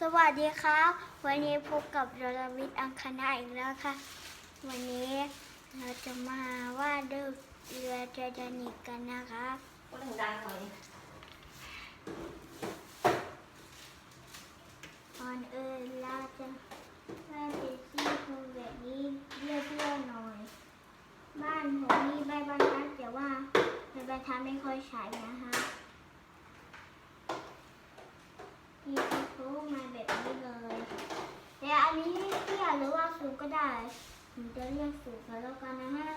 สวัสดีครับวันนี้พบกับรลวิทย์อังคณาอีกแล้วค่ะ วันนี้เราจะมาวาดรูปเรือไททานิกกันนะครับพูดดังๆหน่อยก่อนอื่นเราจะวาดเป็นที่โครงแบบนี้เรียบๆหน่อย บ้านผมมีใบบรรทัดแต่ว่าใบบรรทัดไม่ค่อยใช้นะคะ มีโค้งมาแบบนี้เลย แต่อันนี้เตี้ยหรือว่าสูงก็ได้ ผมจะเรียกสูงก็แล้วกันนะฮะ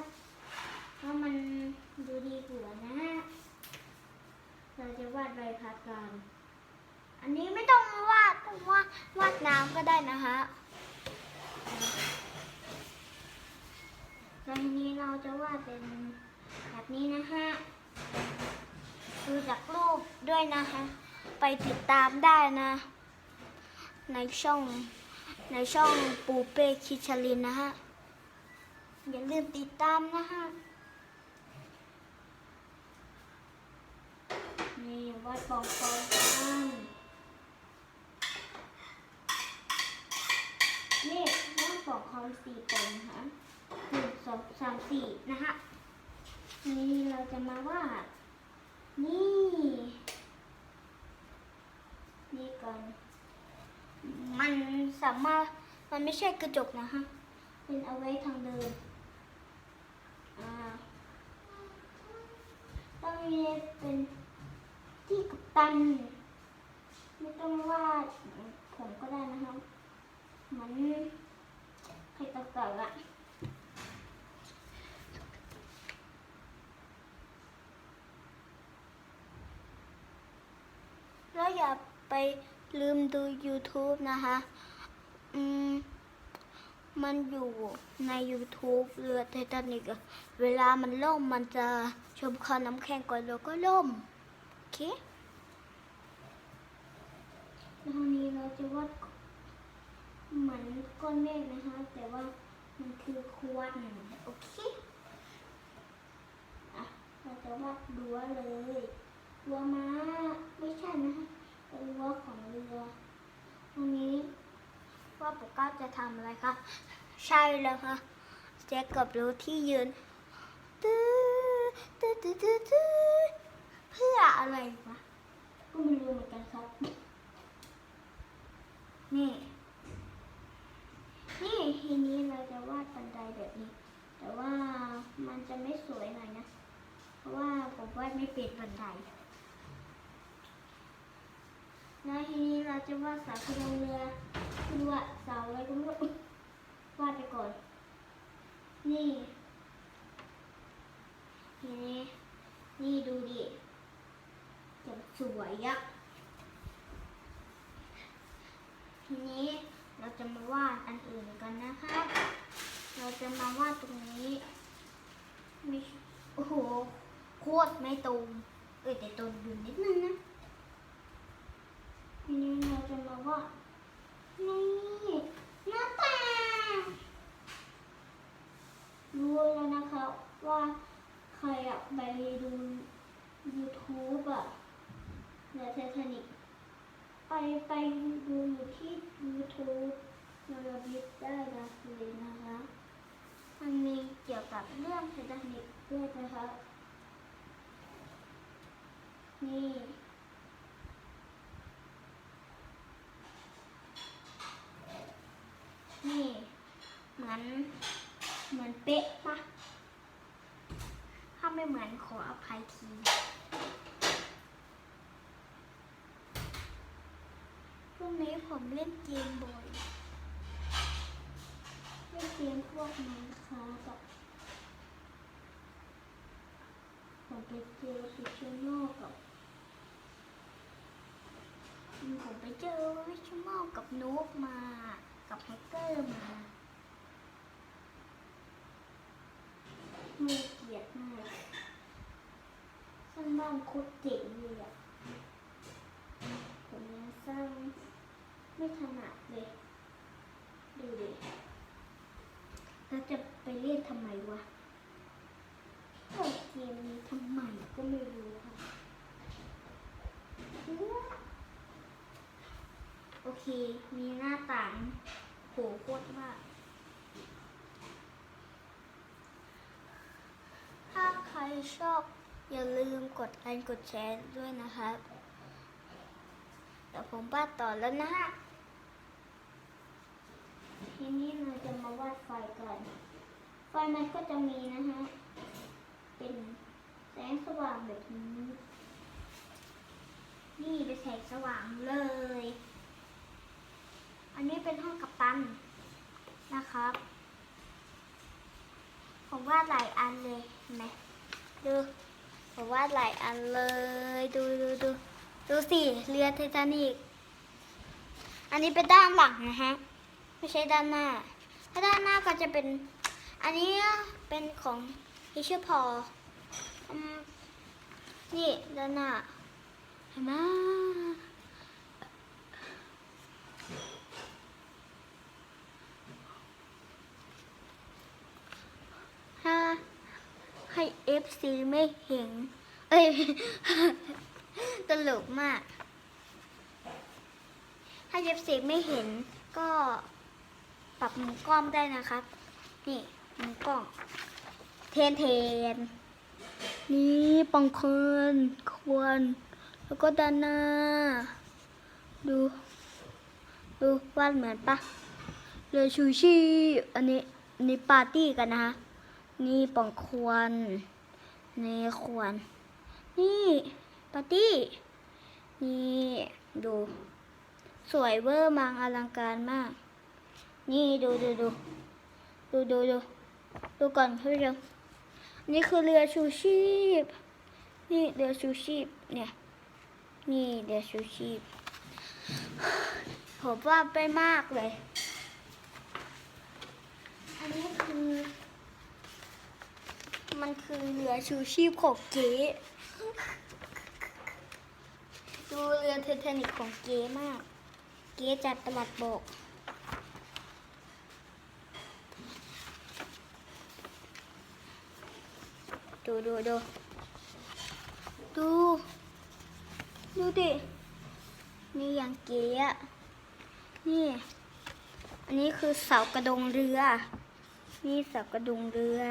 เพราะมันดูดีกว่านะฮะ เราจะวาดใบพัดกัน อันนี้ไม่ต้องวาดต้องวาดวาดน้ำก็ได้นะฮะแล้วทีนี้เราจะวาดเป็นแบบนี้นะฮะ ดูจากรูปด้วยนะคะ ไปติดตามได้นะ ในช่อง ในช่องปูเป้คิชลินนะฮะ อย่าลืมติดตามนะฮะ นี่วัดปองฟองกันนี่วัดปองคอมสี่ปงฮะหนึ่งสองสามสี่นะฮะ นี่เราจะมาวาด นี่ นี่ก่อน มันสามารถมันไม่ใช่กระจกนะฮะเป็นเอาไว้ทางเดินต้องมีเป็นที่กัปตัน ไม่ต้องวาดผมก็ได้นะครับเหมันใครเก่าๆอะแล้วอย่าไป ลืมดู YouTube นะคะอืมมันอยู่ใน YouTube เรือไททานิกเวลามันล่มมันจะชมคอน้ำแข็งก่อนแล้วก็ล่ม โอเคแล้วทีนี้เราจะวาดเหมือนก้อนเมฆนะคะ แต่ว่ามันคือควันโอเคอะเราจะวาดรั้วเลยรั้วม้าไม่ใช่นะคะ เป็นรั้วของเรือตรงนี้ว่าปกเก้าจะทำอะไรคะใช่แล้วค่ะแจ็คกับรู้ที่ยืนตื้อตื้อตื้อตื้อตื้อเพื่ออะไรวะก็ไม่รู้เหมือนกันครับ นี่ นี่ทีนี้เราจะวาดบันไดแบบนี้ แต่ว่ามันจะไม่สวยหน่อยนะ เพราะว่าผมวาดไม่เป็นบันได แล้วทีนี้เราจะวาดเสาขึ้นเรือคือว่าเสาอะไรก็ไม่รู้วาดไปก่อน นี่ทีนี้นี่ดูดิจะสวยอะทีนี้เราจะมาวาดอันอื่นกันนะคะ เราจะมาวาดตรงนี้ม่โอ้โหโคตรไม่ตรงเออแต่ตรงอยู่นิดนึงนะ นี้เราจะมาว่าดนี่หน้าตารู้แล้วนะคะว่าใครอะไปดู YouTube อะเรือไททานิกไปไปดูอยู่ที่ YouTube นรบิทได้นะเลยนะคะ มันมีเกี่ยวกับเรื่องไททานิกด้วยนะคะนี่ เห มือน เหมือนเป๊ะปะถ้าไม่เหมือนขออภัยทีพรุ่งนี้ผมเล่นเกมบ่อยเล่นเกมพวกนั้นค่ะกับผมไปเจอฟิชโน่กับผมไปเจอวิชโน่กับนูบมา กับแฮกเกอร์มา ม่เกียดมากสร้างบ้านโคตรเจ๋งเลยอะผมยังสร้างไม่ถนัดเลย ดูดิแล้วจะไปเล่นทำไมวะเปิดเกมนี้ทำไมก็ไม่รู้ค่ะโอเค มีหน้าต่างโหโคตรมาก ถ้าใคร ชอบ อย่าลืมกดไลค์กดแชร์ด้วยนะครับเดี๋ยวผมวาดต่อแล้วนะฮะทีนี้เราจะมาวาดไฟกันไฟมันก็จะมีนะฮะเป็นแสงสว่างแบบนี้นี่เป็นแสงสว่างเลย อันนี้เป็นห้องกัปตันนะครับ ผมวาดหลายอันเลยเห็นไหม ดูผมวาดหลายอันเลย ดูดูดูดูสิเรือไททานิกอันนี้เป็นด้านหลังนะฮะ ไม่ใช่ด้านหน้า ถ้าด้านหน้าก็จะเป็น อันนี้เป็นของฮิชพออืมนี่ด้านหน้าเห็นไหมถ้า ให้ FC ไม่เห็น เอ้ย ตลกมาก ถ้า FC ไม่เห็นก็ปรับมุมกล้องได้นะครับ นี่มุมกล้อง เทนเทน นี่ปังคืนควร แล้วก็ด้านหน้า ดู ดูวาดเหมือนปะเรือชูชีอันนี้อันนี้ปาร์ตี้กันนะคะ นี่ปองควรนี่ควร นี่ปาร์ตี้ นี่ดู สวยเวอร์มังอลังการมาก นี่ดูดูดูดูดูดูดูก่อนคุณผู้ชมนี่คือเรือชูชีพ นี่เรือชูชีพเนี่ย นี่เรือชูชีพผมว่าไปมากเลย อันนี้คือ มันคือเรือชูชีพของเก๋ดูเรือไททานิกของเก๋มาก เก๋จัดตลัดโบกดูดูดูดูดูดิ นี่อย่างเก๋อะนี่ อันนี้คือเสากระดงเรือ นี่เสากระดงเรือ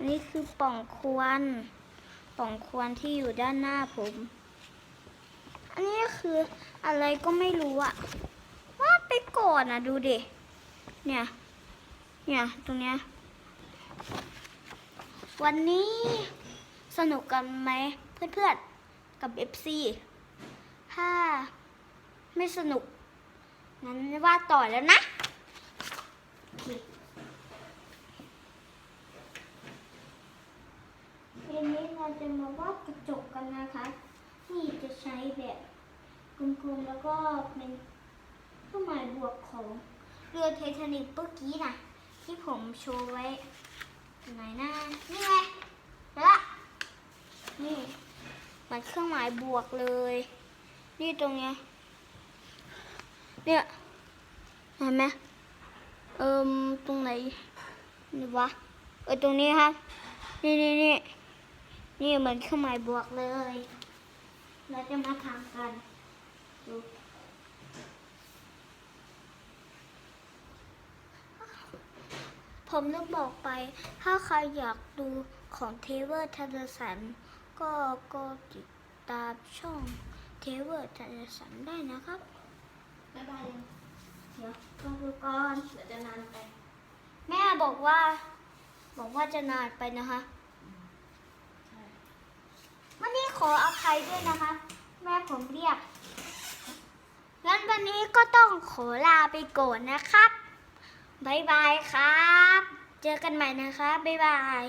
นนี้คือป่องควันป่องควันที่อยู่ด้านหน้าผม อันนี้คืออะไรก็ไม่รู้อะวาไปก่อนอะดูดิ เนี่ย เนี่ยตรงเนี้ย วันนี้สนุกกันไหมเพื่อนๆ กับ FC ถ้าไม่สนุก งั้นว่าต่อแล้วนะโอเค ทีนี้เราจะมาวาดกระจกกันนะคะนี่จะใช้แบบกลมๆแล้วก็เป็นเครื่องหมายบวกของเรือไททานิกเมื่อกี้นะที่ผมโชว์ไว้ไหนหน้านี่ไงเห็นละนี่มันเครื่องหมายบวกเลย นี่ตรงเนี้ยเนี่ยเห็นไหมเอิมตรงไหนนี่วะเออตรงนี้ครับนี่นี่นี่ นี่เหมือนเครื่องหมายบวกเลย เราจะมาทำกันดูผมนึกบอกไป ถ้าใครอยากดูของเทเวอร์ทันสัน ก็ก็ติดตามช่องเทเวอร์ทันสันได้นะครับบ๊ายบายเดี๋ยวต้องดูก่อนเดี๋ยวจะนานไป แม่บอกว่า บอกว่าจะนานไปนะคะใช่ วันนี้ขออภัยด้วยนะคะ แม่ผมเรียก งั้นวันนี้ก็ต้องขอลาไปก่อนนะครับ บ๊ายบายครับ เจอกันใหม่นะคะ บ๊ายบาย